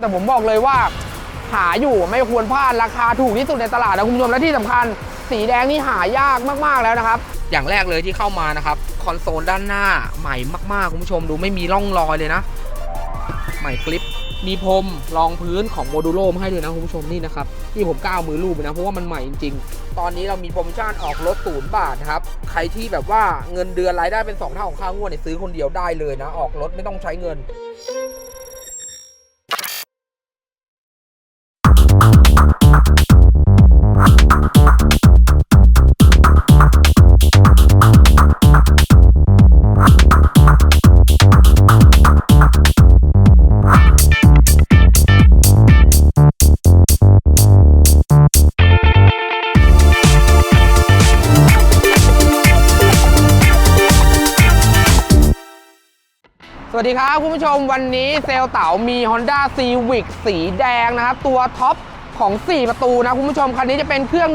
แต่ผมบอกเลยว่าหาอยู่ไม่ควรพลาดราคาถูกที่สุดในตลาดนะคุณผู้ชมและที่สำคัญ สีแดงนี่หายากมากๆแล้วนะครับ อย่างแรกเลยที่เข้ามานะครับคอนโซลด้านหน้าใหม่มากๆคุณผู้ชมดูไม่มีร่องรอยเลยนะ ใหม่กลิปมีพรมรองพื้นของโมดูโลมให้ด้วยนะคุณผู้ชมนี่นะครับที่ผมก้าวมือรูปไปนะเพราะว่ามันใหม่จริงๆ ตอนนี้เรามีโปรโมชั่นออกรถศูนย์บาทนะครับใครที่แบบว่าเงินเดือนรายได้เป็นสองเท่าของค่างวดเนี่ยซื้อคนเดียวได้เลยนะ ออกรถไม่ต้องใช้เงิน วัสดีครับคุณผู้ชมวันนี้เซลเต๋ามี Honda Civic สีแดงนะครับ ตัวท็อปของ 4 ประตูนะคุณผู้ชม คันนี้จะเป็นเครื่อง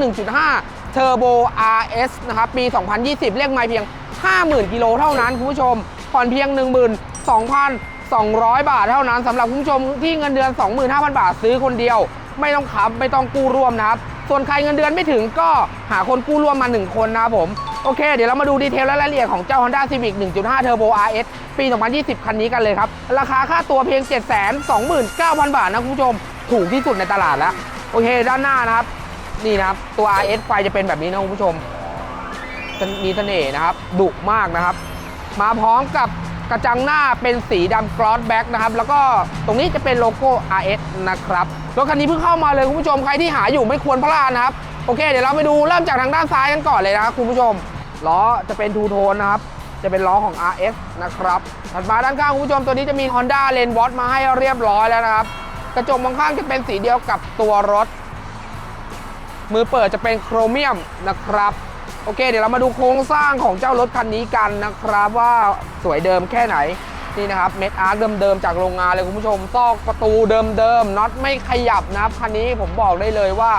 1.5 Turbo RS นะครับ ปี 2020 เรียกไม่เพียง 50,000 กิโลเท่านั้น คุณผู้ชม ผ่อนเพียง 12,200 บาทเท่านั้นสำหรับคุณผู้ชมที่เงินเดือน 25,000 บาทซื้อคนเดียว ไม่ต้องขับ ไม่ต้องกู้ร่วมนะครับ ส่วนใครเงินเดือนไม่ถึงก็หาคนกู้ร่วมมา 1 คนนะครับผม โอเค เดี๋ยวเรามาดูดีเทลและรายละเอียดของเจ้า Honda Civic 1.5 Turbo RS ปี 2020 คันนี้กันเลยครับ ราคาค่าตัวเพียง 729,000 บาทนะคุณผู้ชม ถูกที่สุดในตลาดแล้ว โอเค ด้านหน้านะครับ นี่นะครับ ตัว RS ไฟจะเป็นแบบนี้นะคุณผู้ชม มีเสน่ห์นะครับ ดุมากนะครับ มาพร้อมกับกระจังหน้าเป็นสีดำกรอสแบ็กนะครับ แล้วก็ตรงนี้จะเป็นโลโก้ RS นะครับ รถคันนี้เพิ่งเข้ามาเลยคุณผู้ชมใครที่หาอยู่ไม่ควรพลาดนะครับโอเค เดี๋ยวเราไปดูเริ่มจากทางด้านซ้ายกันก่อนเลยนะครับคุณผู้ชมล้อจะเป็นทูโทนนะครับจะเป็นล้อของ RS นะครับถัดมาด้านข้างคุณผู้ชมตัวนี้จะมี Honda l a n e w a t มาให้เรียบร้อยแล้วนะครับกระจกมองข้างจะเป็นสีเดียวกับตัวรถ มือเปิดจะเป็นโครเมียมนะครับโอเค เดี๋ยวเรามาดูโครงสร้างของเจ้ารถคันนี้กันนะครับว่าสวยเดิมแค่ไหน นี่นะครับเม็ดอาร์คเดิมๆจากโรงงานเลยคุณผู้ชมซอกประตูเดิมๆน็อตไม่ขยับนะครับคันนี้ผมบอกได้เลยว่า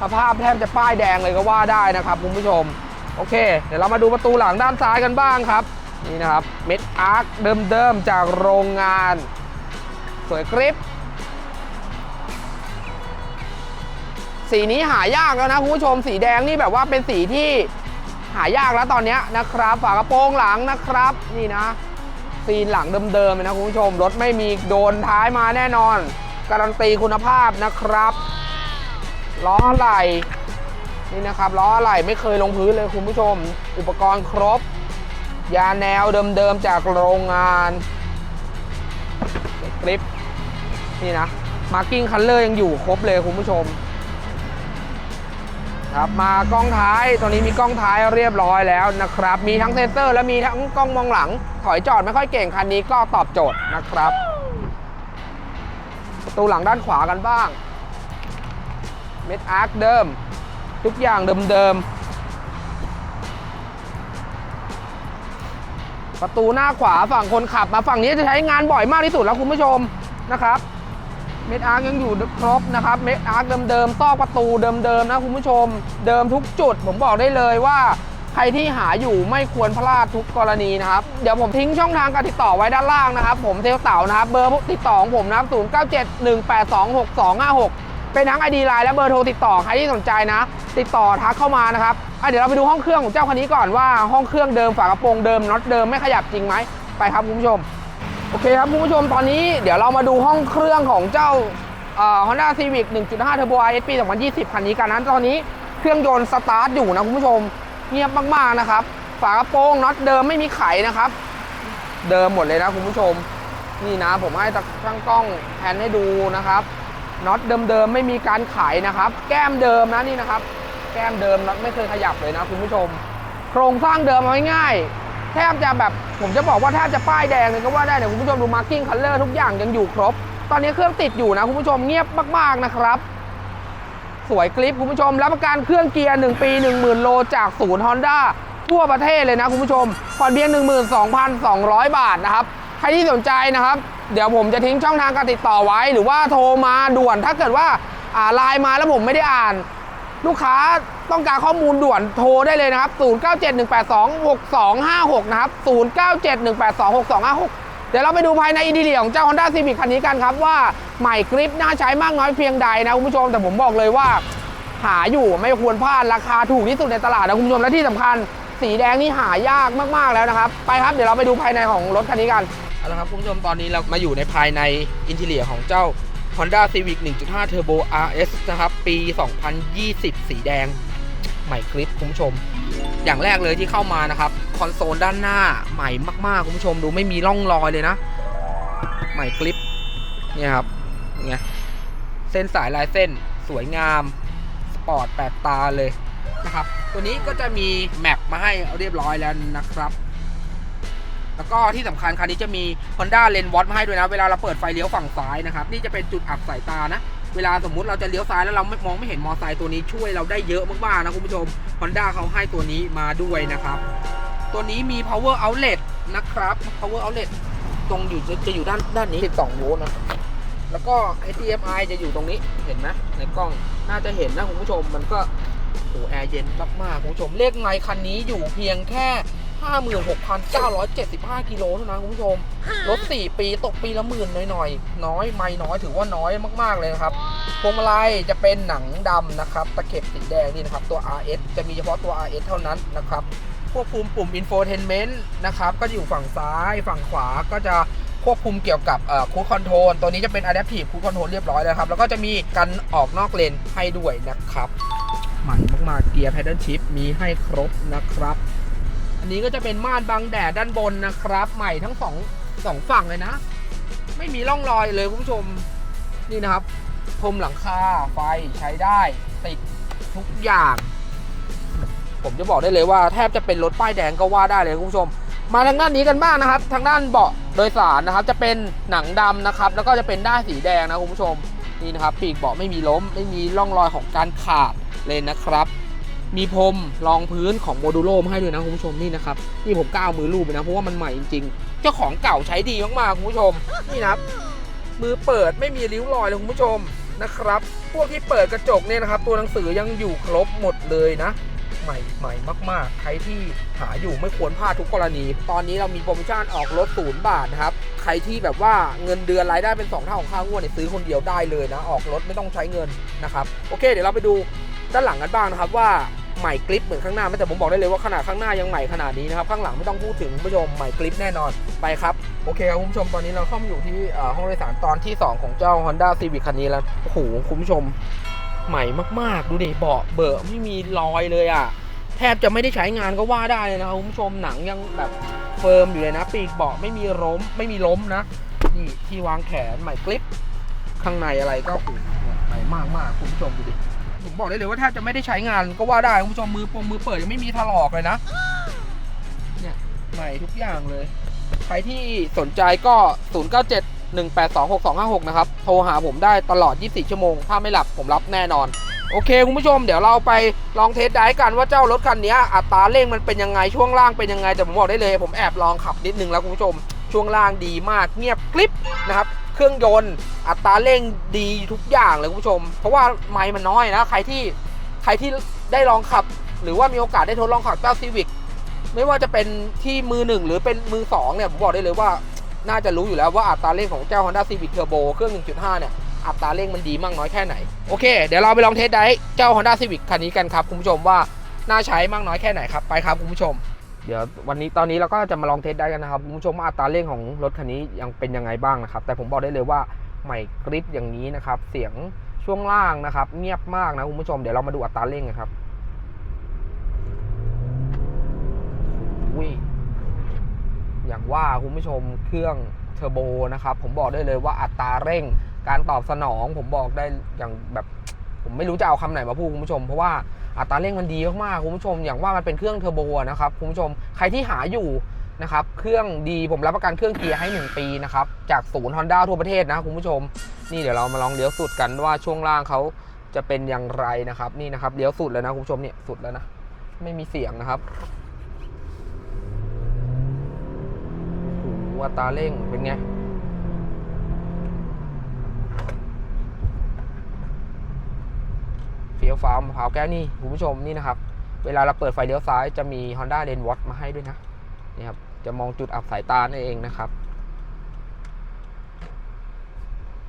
สภาพแทบจะป้ายแดงเลยก็ว่าได้นะครับคุณผู้ชมโอเค เดี๋ยวเรามาดูประตูหลังด้านซ้ายกันบ้างครับ นี่นะครับเม็ดอาร์คเดิมๆจากโรงงาน สวยกริปสีนี้หายากแล้วนะคุณผู้ชมสีแดงนี่แบบว่าเป็นสีที่หายากแล้วตอนนี้นะครับฝากระโปรงหลังนะครับ นี่นะ ซีนหลังเดิมๆเลยนะคุณผู้ชม รถไม่มีโดนท้ายมาแน่นอน การันตีคุณภาพนะครับ ล้อไหล่นี่นะครับล้อไหล่ไม่เคยลงพื้นเลยคุณผู้ชม อุปกรณ์ครบ ยาแนวเดิมๆจากโรงงานคลิปนี่นะมาร์กิ้งคัลเลอร์ยังอยู่ครบเลยคุณผู้ชม ครับมากล้องท้ายตัวนี้มีกล้องท้ายเรียบร้อยแล้วนะครับ มีทั้งเซ็นเซอร์ และมีทั้งกล้องมองหลัง ถอยจอดไม่ค่อยเก่งคันนี้ก็ตอบโจทย์นะครับประตูหลังด้านขวากันบ้าง เม็ดอาร์คเดิม ทุกอย่างเดิมๆประตูหน้าขวาฝั่งคนขับมาฝั่งนี้จะใช้งานบ่อยมากที่สุดแล้วคุณผู้ชมนะครับ เมดอาร์คยังอยู่ครบนะครับเมดอาร์คเดิมๆซอกประตูเดิมๆนะคุณผู้ชม เดิมทุกจุด ผมบอกได้เลยว่าใครที่หาอยู่ไม่ควรพลาดทุกกรณีนะครับ เดี๋ยวผมทิ้งช่องทางการติดต่อไว้ด้านล่างนะครับ ผมเทลเต่านะครับ เบอร์ติดต่อของผมนะครับ 0971826256 เป็นทั้ง ID ไลน์และเบอร์โทรติดต่อใครที่สนใจนะ ติดต่อทักเข้ามานะครับเดี๋ยวเราไปดูห้องเครื่องของเจ้าคันนี้ก่อนว่าห้องเครื่องเดิมฝากระโปรงเดิมน็อตเดิมไม่ขยับจริงไหมไปครับคุณผู้ชม โอเคครับคุณผู้ชมตอนนี้เดี๋ยวเรามาดูห้องเครื่องของเจ้าเอ่อ Honda Civic 1.5 Turbo RS ปี 2020 คันนี้กันนั้นตอนนี้เครื่องยนต์สตาร์ทอยู่นะคุณผู้ชม เงียบมากๆนะครับ ฝากระโปรงน็อตเดิมไม่มีไขนะครับ เดิมหมดเลยนะคุณผู้ชม นี่นะผมให้ช่างกล้องแพนให้ดูนะครับน็อตเดิมๆไม่มีการไขนะครับ แก้มเดิมนะนี่นะครับ แก้มเดิมน็อตไม่เคยขยับเลยนะคุณผู้ชม โครงสร้างเดิมเอาง่าย แทบจะแบบผมจะบอกว่าแทบจะป้ายแดงเลยก็ว่าได้เนี่ยคุณผู้ชมดูมาร์กิ้งคัลเลอร์ทุกอย่างยังอยู่ครบ ตอนนี้เครื่องติดอยู่นะคุณผู้ชมเงียบมากๆนะครับ สวยคลิปคุณผู้ชม รับประกันเครื่องเกียร์ 1 ปี 10,000 โลจากศูนย์ฮอนด้าทั่วประเทศเลยนะคุณผู้ชมผ่อนเพียง 12,200 บาทนะครับใครที่สนใจนะครับ เดี๋ยวผมจะทิ้งช่องทางการติดต่อไว้ หรือว่าโทรมาด่วนถ้าเกิดว่าอ่าไลน์มาแล้วผมไม่ได้อ่าน ลูกค้า ต้องการข้อมูลด่วนโทรได้เลยนะครับ 0971826256 นะครับ 0971826256เดี๋ยวเราไปดูภายในอินทีเรียของเจ้า Honda Civic คันนี้กันครับ ว่าใหม่กริปน่าใช้มากน้อยเพียงใดนะคุณผู้ชมแต่ผมบอกเลยว่า หาอยู่ไม่ควรพลาดราคาถูกที่สุดในตลาดนะคุณผู้ชมและที่สำคัญ สีแดงนี่หายากมากๆแล้วนะครับ ไปครับเดี๋ยวเราไปดูภายในของรถคันนี้กันเอาละครับคุณผู้ชมตอนนี้เรามาอยู่ในภายในอินทีเรียของเจ้า Honda Civic 1.5 Turbo RS นะครับปี 2020 สีแดง หม่คลิปคุณผู้ชม อย่างแรกเลยที่เข้ามานะครับคอนโซลด้านหน้าใหม่มากๆคุณผู้ชมดูไม่มีร่องรอยเลยนะ ใหม่คลิปเนี่ยครับไงเส้นสายลายเส้นสวยงามสปอร์ตแปลกตาเลยนะครับ ตัวนี้ก็จะมีแมปมาให้เรียบร้อยแล้วนะครับ แล้วก็ที่สำคัญคันนี้จะมี Honda Lens Watch มาให้ด้วยนะ เวลาเราเปิดไฟเลี้ยวฝั่งซ้ายนะครับ นี่จะเป็นจุดอับสายตานะ เวลาสมมุติเราจะเลี้ยวซ้ายแล้วเราไม่มองไม่เห็นมอไซค์ตัวนี้ช่วยเราได้เยอะมากๆนะคุณผู้ชม Honda เขาให้ตัวนี้มาด้วยนะครับ ตัวนี้มี power outlet นะครับ power outlet ตรงอยู่จะอยู่ด้านด้านนี้ 12 โวลต์นะ แล้วก็ HDMI จะอยู่ตรงนี้เห็นไหมในกล้องน่าจะเห็นนะคุณผู้ชมมันก็โอ้แอร์เย็นมากๆคุณผู้ชมเลขไมค์คันนี้อยู่เพียงแค่ 56,975 กิโลเท่านั้นคุณผู้ชม รถ 4 ปีตกปีละหมื่นหน่อยๆ น้อยไม่น้อยถือว่าน้อยมากๆเลยนะครับพวงมาลัยจะเป็นหนังดำนะครับ ตะเข็บสีแดงนี่นะครับ ตัว RS จะมีเฉพาะตัว RS เท่านั้นนะครับควบคุมปุ่ม infotainment นะครับ ก็จะอยู่ฝั่งซ้ายฝั่งขวาก็จะควบคุมเกี่ยวกับคูคอนโทรลตัวนี้จะเป็น adaptive cruise control เรียบร้อยแล้วครับ แล้วก็จะมีกันออกนอกเลนให้ด้วยนะครับ ใหม่มากๆเกียร์ paddle shift มีให้ครบนะครับ อันนี้ก็จะเป็นม่านบังแดดด้านบนนะครับ ใหม่ทั้งสองสองฝั่งเลยนะ ไม่มีร่องรอยเลยคุณผู้ชมนี่นะครับพรมหลังคาไฟใช้ได้ติดทุกอย่าง ผมจะบอกได้เลยว่าแทบจะเป็นรถป้ายแดงก็ว่าได้เลยคุณผู้ชม มาทางด้านนี้กันบ้างนะครับ ทางด้านเบาะโดยสารนะครับ จะเป็นหนังดำนะครับ แล้วก็จะเป็นด้านสีแดงนะคุณผู้ชมนี่นะครับ ปีกเบาะไม่มีล้ม ไม่มีร่องรอยของการขาดเลยนะครับ มีพรมรองพื้นของโมดูโลมาให้ด้วยนะคุณผู้ชมนี่นะครับนี่ผมก้าวมือรูปไปนะเพราะว่ามันใหม่จริงๆ เจ้าของเก่าใช้ดีมากๆคุณผู้ชมนี่นะครับมือเปิดไม่มีริ้วรอยเลยคุณผู้ชมนะครับ พวกที่เปิดกระจกเนี่ยนะครับ ตัวหนังสือยังอยู่ครบหมดเลยนะ ใหม่ใหม่มากๆ ใครที่หาอยู่ไม่ควรพลาดทุกกรณี ตอนนี้เรามีโปรโมชั่นออกรถศูนย์บาทนะครับ ใครที่แบบว่าเงินเดือนรายได้เป็น 2 เท่าของค่างวดเนี่ยซื้อคนเดียวได้เลยนะ ออกรถไม่ต้องใช้เงินนะครับ โอเค เดี๋ยวเราไปดูด้านหลังกันบ้างนะครับว่า ใหม่กริปเหมือนข้างหน้าไหมแต่ผมบอกได้เลยว่าขนาดข้างหน้ายังใหม่ขนาดนี้นะครับข้างหลังไม่ต้องพูดถึงคุณผู้ชมใหม่กริปแน่นอนไปครับโอเคครับคุณผู้ชมตอนนี้เราเข้ามาอยู่ที่ห้องโดยสารตอนที่ 2 ของเจ้า Honda Civic คันนี้แล้วโอ้โหคุณผู้ชมใหม่มากๆ ดูดิเบาะเบอะไม่มีรอยเลยอะแทบจะไม่ได้ใช้งานก็ว่าได้เลยนะครับคุณผู้ชมหนังยังแบบเฟิร์มอยู่เลยนะ ปีกเบาะไม่มีล้มไม่มีล้มนะนี่ที่วางแขนใหม่กริปข้างในอะไรก็ใหม่มากๆคุณผู้ชมดูดิ ผมบอกได้เลยว่าแทบจะไม่ได้ใช้งานก็ว่าได้คุณผู้ชมมือปงมือเปิดยังไม่มีถลอกเลยนะ เนี่ยใหม่ทุกอย่างเลย ใครที่สนใจก็ 097 182 6256 นะครับ โทรหาผมได้ตลอด 24 ชั่วโมง ถ้าไม่หลับผมรับแน่นอน โอเค คุณผู้ชม เดี๋ยวเราไปลองเทสได้กันว่าเจ้ารถคันนี้อัตราเร่งมันเป็นยังไง ช่วงล่างเป็นยังไง แต่ผมบอกได้เลย ผมแอบลองขับนิดนึงแล้วคุณผู้ชม ช่วงล่างดีมากเงียบกริบนะครับ เครื่องยนต์ อัตราเร่งดีทุกอย่างเลยคุณผู้ชม เพราะว่าไมล์มันน้อยนะ ใครที่ใครที่ได้ลองขับ หรือว่ามีโอกาสได้ทดลองขับเจ้าซีวิกไม่ว่าจะเป็นที่มือหนึ่งหรือเป็นมือสองเนี่ยผมบอกได้เลยว่าน่าจะรู้อยู่แล้วว่าอัตราเร่งของเจ้า Honda Civic Turbo เครื่อง 1.5 เนี่ย อัตราเร่งมันดีมากน้อยแค่ไหน โอเค เดี๋ยวเราไปลองเทสได้เจ้า Honda Civic คันนี้กันครับ คุณผู้ชมว่า น่าใช้มากน้อยแค่ไหนครับ ไปครับคุณผู้ชม เดี๋ยววันนี้ตอนนี้เราก็จะมาลองเทสได้กันนะครับคุณผู้ชมว่าอัตราเร่งของรถคันนี้ยังเป็นยังไงบ้างนะครับ แต่ผมบอกได้เลยว่าใหม่กริปอย่างนี้นะครับ เสียงช่วงล่างนะครับ เงียบมากนะคุณผู้ชมเดี๋ยวเรามาดูอัตราเร่งกันครับวิอย่างว่าคุณผู้ชมเครื่องเทอร์โบนะครับ ผมบอกได้เลยว่าอัตราเร่ง การตอบสนอง ผมบอกได้อย่างแบบ ผมไม่รู้จะเอาคำไหนมาพูดคุณผู้ชม เพราะว่า อัตราเร่งมันดีมากๆคุณผู้ชม อย่างว่ามันเป็นเครื่องเทอร์โบนะครับคุณผู้ชมใครที่หาอยู่นะครับเครื่องดีผมรับประกันเครื่องเกียร์ให้ 1 ปีนะครับจากศูนย์ฮอนด้าทั่วประเทศนะคุณผู้ชม นี่เดี๋ยวเรามาลองเลี้ยวสุดกันว่าช่วงล่างเขาจะเป็นอย่างไรนะครับ นี่นะครับเลี้ยวสุดแล้วนะคุณผู้ชมเนี่ยสุดแล้วนะไม่มีเสียงนะครับโหอัตราเร่งเป็นไง ลี้ยวฟ้ามะพร้าวแก้วนี่คุณผู้ชมนี่นะครับ เวลาเราเปิดไฟเลี้ยวซ้ายจะมี Honda l e n w a t มาให้ด้วยนะนี่ครับจะมองจุดอับสายตานั่นเองนะครับ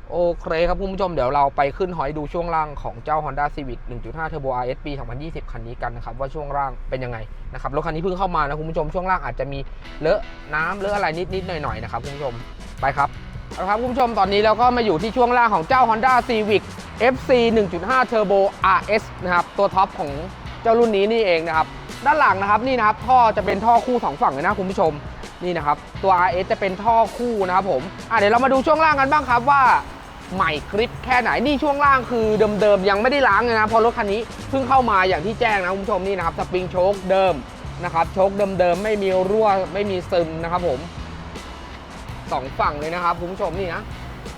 โอเคครับคุณผู้ชมเดี๋ยวเราไปขึ้นหอยดูช่วงล่างของเจ้า Honda Civic 1.5 Turbo RS ปี 2020 คันนี้กันนะครับว่าช่วงล่างเป็นยังไงนะครับรถคันนี้เพิ่งเข้ามานะคุณผู้ชมช่วงล่างอาจจะมีเลอะน้ำเลอะอะไรนิดๆหน่อยๆนะครับคุณผู้ชมไปครับ เอาละครับคุณผู้ชมตอนนี้เราก็มาอยู่ที่ช่วงล่างของเจ้า Honda Civic FC 1.5 Turbo RS นะครับตัวท็อปของเจ้ารุ่นนี้นี่เองนะครับด้านหลังนะครับนี่นะครับท่อจะเป็นท่อคู่สองฝั่งเลยนะคุณผู้ชมนี่นะครับตัว RS จะเป็นท่อคู่นะครับผมอะเดี๋ยวเรามาดูช่วงล่างกันบ้างครับว่าใหม่กริปแค่ไหนนี่ช่วงล่างคือเดิมๆยังไม่ได้ล้างเลยนะพราะรถคันนี้เพิ่งเข้ามาอย่างที่แจ้งนะคุณผู้ชมนี่นะครับสปริงโชคเดิมนะครับโชคเดิมๆไม่มีรั่วไม่มีซึมนะครับผม สองฝั่งเลยนะครับคุณผู้ชมนี่นะ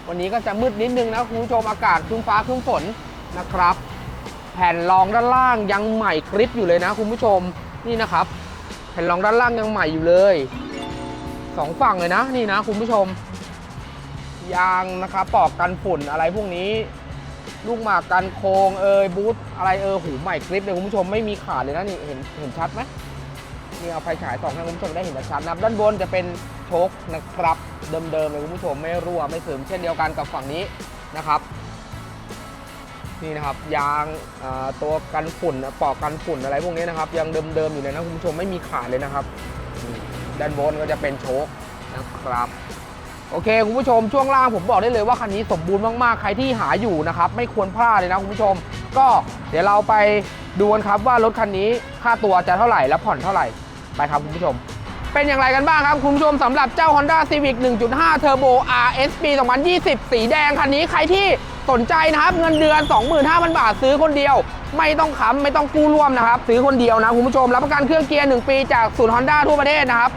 วันนี้ก็จะมืดนิดนึงนะคุณผู้ชมอากาศครึ้มฟ้าครึ้มฝนนะครับ แผ่นรองด้านล่างยังใหม่กริปอยู่เลยนะคุณผู้ชมนี่นะครับ แผ่นรองด้านล่างยังใหม่อยู่เลยสองฝั่งเลยนะนี่นะคุณผู้ชม ยางนะครับปอกกันฝุ่นอะไรพวกนี้ ลูกหมากกันโคงเอยบูทอะไรเออหูใหม่คลิปเลยคุณผู้ชมไม่มีขาดเลยนะนี่เห็นเห็นชัดไหมนี่เอาไฟฉายส่องให้คุณผู้ชมได้เห็นชัดนะครับด้านบนจะเป็นโชคนะครับ เดิมๆเลยคุณผู้ชมไม่รั่วไม่เสริมเช่นเดียวกันกับฝั่งนี้นะครับ นี่นะครับยางตัวกันฝุ่นปอกกันฝุ่นอะไรพวกนี้นะครับ ยังเดิมๆอยู่เลยนะคุณผู้ชมไม่มีขาดเลยนะครับด้านบนก็จะเป็นโชคนะครับโอเคคุณผู้ชมช่วงล่างผมบอกได้เลยว่าคันนี้สมบูรณ์มากๆใครที่หาอยู่นะครับไม่ควรพลาดเลยนะคุณผู้ชม ก็เดี๋ยวเราไปดูกันครับว่ารถคันนี้ค่าตัวจะเท่าไหร่และผ่อนเท่าไหร่ไปครับคุณผู้ชม เป็นอย่างไรกันบ้างครับคุณผู้ชมสำหรับเจ้า Honda Civic 1.5 Turbo RS ปี 2020 สีแดงคันนี้ใครที่สนใจนะครับ เงินเดือน 25,000 บาทซื้อคนเดียว ไม่ต้องค้ำไม่ต้องกู้ร่วมนะครับ ซื้อคนเดียวนะคุณผู้ชม รับประกันเครื่องเกียร์ 1 ปีจากศูนย์ Honda ทั่วประเทศนะครับ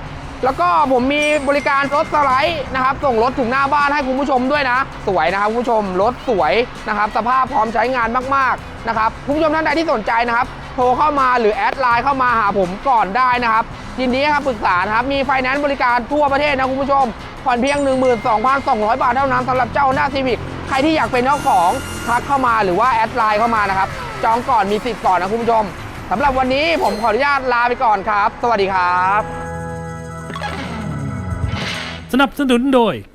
แล้วก็ผมมีบริการรถสไลด์นะครับ ส่งรถถึงหน้าบ้านให้คุณผู้ชมด้วยนะ สวยนะครับคุณผู้ชมรถสวยนะครับ สภาพพร้อมใช้งานมากๆนะครับคุณผู้ชมท่านใดที่สนใจนะครับ โทรเข้ามาหรือแอดไลน์เข้ามาหาผมก่อนได้นะครับ ยินดีครับปรึกษานะครับ มีไฟแนนซ์บริการทั่วประเทศนะคุณผู้ชม ผ่อนเพียง 12,200 บาทเท่านั้นสำหรับเจ้าหน้าซีวิกใครที่อยากเป็นเจ้าของทักเข้ามาหรือว่าแอดไลน์เข้ามานะครับ จองก่อนมีสิทธิ์ก่อนนะคุณผู้ชมสำหรับวันนี้ผมขออนุญาตลาไปก่อนครับ สวัสดีครับ สนับสนุนโดย